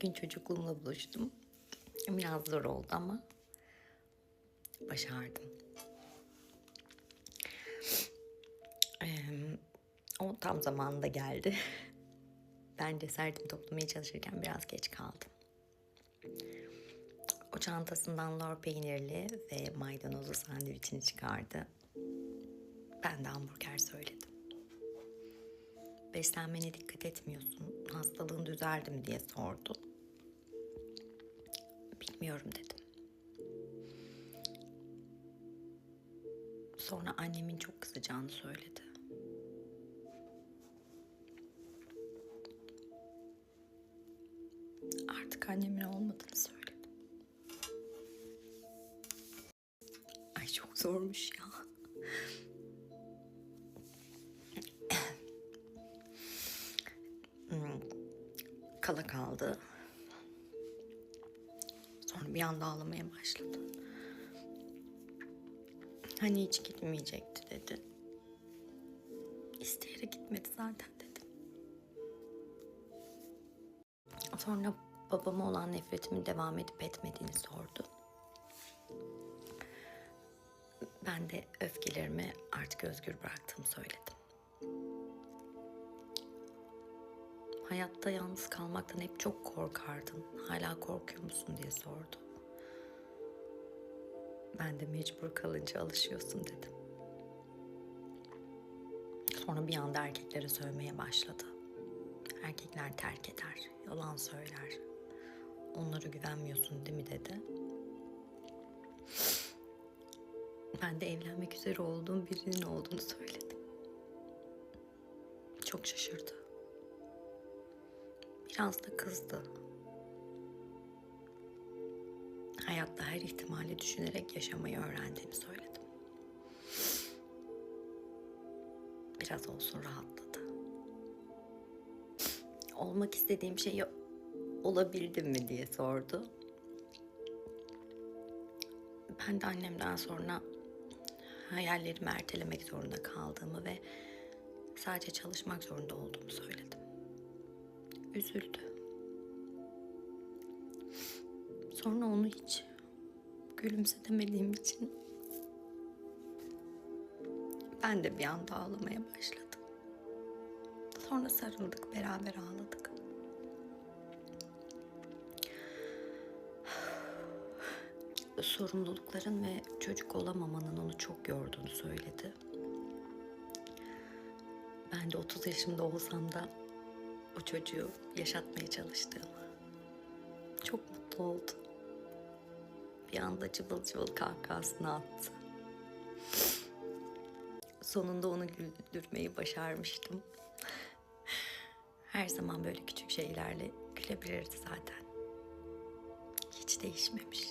Bugün çocukluğumla buluştum. Biraz zor oldu ama başardım. Ee, o tam zamanında geldi. Ben cesaretimi toplamaya çalışırken biraz geç kaldım. O çantasından lor peynirli ve maydanozlu sandviçini çıkardı. Ben de hamburger söyledim. Beslenmene dikkat etmiyorsun. Hastalığın düzeldi mi diye sordu. Bilmiyorum dedim. Sonra annemin çok kızacağını söyledi. Artık annemin olmadığını söyledim. Ay çok zormuş ya. Hmm, Kala kaldı. Bir anda ağlamaya başladı. Hani hiç gitmeyecekti dedi. İsteyerek gitmedi zaten dedim. Sonra babama olan nefretimin devam edip etmediğini sordu. Ben de öfkelerimi artık özgür bıraktığımı söyledim. Hayatta yalnız kalmaktan hep çok korkardın. Hala korkuyor musun diye sordu. Ben de mecbur kalınca alışıyorsun dedim. Sonra bir anda erkeklere sövmeye başladı. Erkekler terk eder, yalan söyler. Onlara güvenmiyorsun değil mi dedi. Ben de evlenmek üzere olduğum birinin olduğunu söyledim. Çok şaşırdı. Da kızdı. Hayatta her ihtimali düşünerek yaşamayı öğrendiğimi söyledim. Biraz olsun rahatladı. Olmak istediğim şey olabildim mi diye sordu. Ben de annemden sonra hayallerimi ertelemek zorunda kaldığımı ve sadece çalışmak zorunda olduğumu söyledim. Üzüldü. Sonra onu hiç gülümsetemediğim için ben de bir anda ağlamaya başladım. Sonra sarıldık, beraber ağladık. Sorumlulukların ve çocuk olamamanın onu çok yorduğunu söyledi. Ben de 30 yaşımda olsam da o çocuğu yaşatmaya çalıştığımı. Çok mutlu oldu. Bir anda cıvıl cıvıl kahkahasını attı. Sonunda onu güldürmeyi başarmıştım. Her zaman böyle küçük şeylerle gülebilirdi zaten. Hiç değişmemiş.